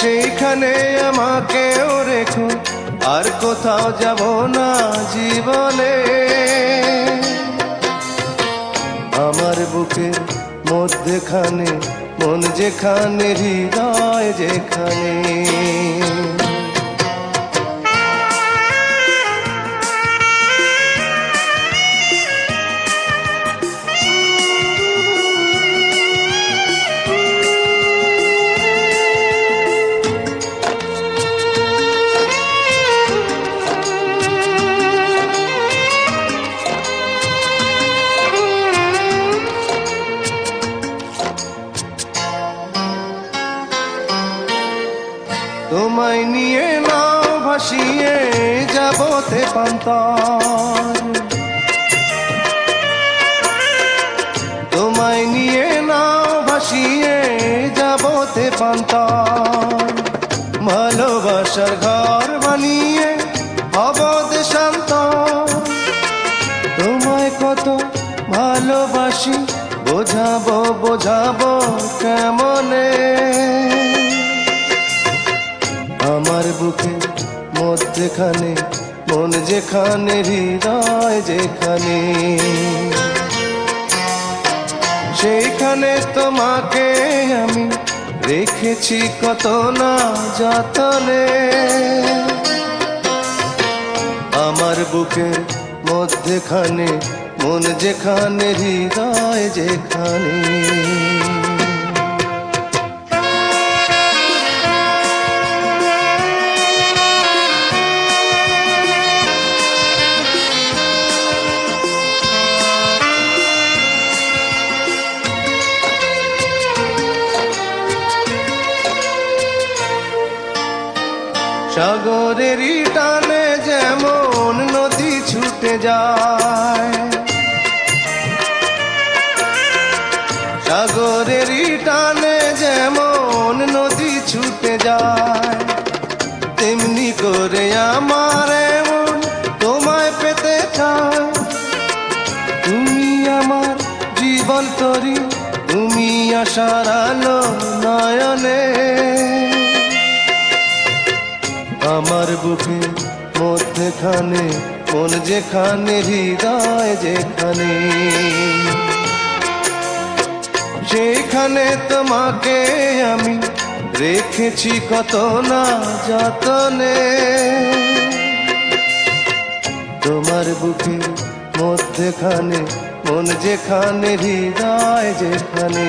সেইখানে আমাকেও রেখো। আর কোথাও যাব না জীবনে। আমার বুকের মধ্যেখানে, মন যেখানে, হৃদয় যেখানে। তোমায় নিয়ে নাও ভাসিয়ে যাবতে পান্তার তোমায় নিয়ে নাও ভাসিয়ে যাবতে পান্তার ভালোবাসার ঘর বানিয়ে হব দেশান্ত তোমায় কত ভালোবাসি, বোঝাবো বোঝাবো কেমনে আমার বুকে মধ্যেখানে মন যেখানে, হৃদয় যেখানে। সেইখানে তোমাকে আমি রেখেছি কত না যতনে। আমার বুকের মধ্যেখানে মন যেখানে, হৃদয় যেখানে। সাগরেরই টানে যেমন নদী ছুটে যায়। সাগরেরই টানে যেমন নদী ছুটে যায়, তেমনি করে আমার এমন তোমায় পেতে চায় তুমি আমার জীবন তরি, তুমি আশার আলো নয়নে। আমার বুকে মধ্যেখানে, মন যেখানে, হৃদয় যেখানে। সেখানে তোমাকে আমি রেখেছি কত না যতনে। তোমার বুকে মধ্যেখানে, মন যেখানে, হৃদয় যেখানে।